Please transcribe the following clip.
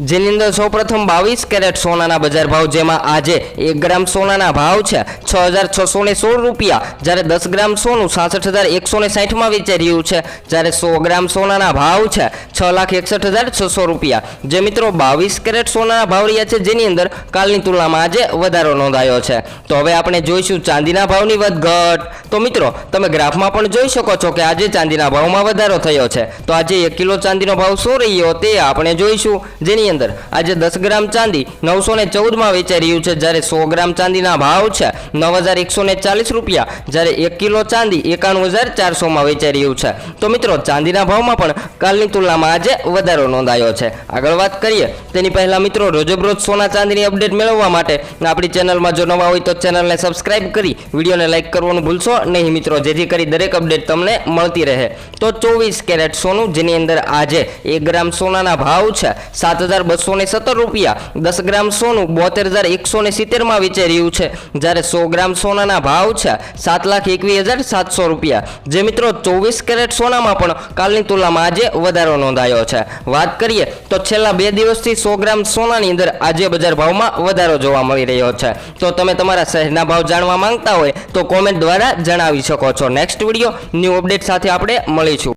જેની અંદર સૌપ્રથમ બાવીસ કેરેટ સોનાના બજાર ભાવ, જેમાં આજે એક ગ્રામ સોનાના ભાવ છે છ હજાર છસો ને સોળ રૂપિયા. જ્યારે દસ ગ્રામ સોનું સાસઠ હજાર એકસો ને સાઠમાં વેચાઈ રહ્યું છે, જ્યારે સો ગ્રામ સોનાના ભાવ છે છ લાખ એકસઠ હજાર છસો રૂપિયા. જે મિત્રો બાવીસ કેરેટ સોનાના ભાવ રહ્યા છે, જેની અંદર કાલની તુલનામાં આજે વધારો નોંધાયો છે. તો હવે આપણે જોઈશું ચાંદીના ભાવની વધઘટ. તો મિત્રો, તમે ગ્રાફમાં પણ જોઈ શકો છો કે આજે ચાંદીના ભાવમાં વધારો થયો છે. તો આજે એક કિલો ચાંદીનો ભાવ શું રહ્યો તે આપણે જોઈશું. જેની અંદર. આજે દસ ગ્રામ ચાંદી નવસો ને ચૌદમાં વેચાઈ રહ્યું છે. જ્યારે સો ગ્રામ ચાંદીના ભાવ છે નવ હજાર એકસો ને ચાલીસ રૂપિયા. જ્યારે એક કિલો ચાંદી એકાણું હજાર ચારસોમાં વેચાઈ રહ્યું છે. તો મિત્રો, ચાંદીના ભાવમાં પણ કાલની તુલનામાં આજે વધારો નોંધાયો છે. આગળ વાત કરીએ, તેની પહેલાં મિત્રો, રોજબરોજ સોના ચાંદીની અપડેટ મેળવવા માટે આપણી ચેનલમાં જો નવા હોય તો ચેનલને સબસ્ક્રાઇબ કરી, વિડીયોને લાઇક કરવાનું ભૂલશો નહીં મિત્રો. જેથી કરી દરેક અપડેટ તમને મળતી રહે. તો ચોવીસ કેરેટ સોનું, જેની અંદર આજે એક ગ્રામ સોનાના ભાવ છે સાત હજાર બસો ને સત્તર રૂપિયા. દસ ગ્રામ સોનું બોતેર હજાર એકસો ને સિત્તેરમાં વેચાઈ રહ્યું છે. જ્યારે સો ગ્રામ સોનાના ભાવ છે સાત લાખ એકવીસ હજાર સાતસો રૂપિયા. જે મિત્રો ચોવીસ કેરેટ સોનામાં પણ કાલની તુલનામાં આજે વધારો નોંધાયો છે. વાત કરીએ તો છેલ્લા બે દિવસથી સો ગ્રામ સોનાની અંદર આજે બજાર ભાવમાં વધારો જોવા મળી રહ્યો છે. તો તમે તમારા શહેરના ભાવ જાણવા માંગતા હોય તો કોમેન્ટ દ્વારા જણાવી શકો છો. નેક્સ્ટ વીડિયો ન્યૂ અપડેટ સાથે આપણે મળીશું.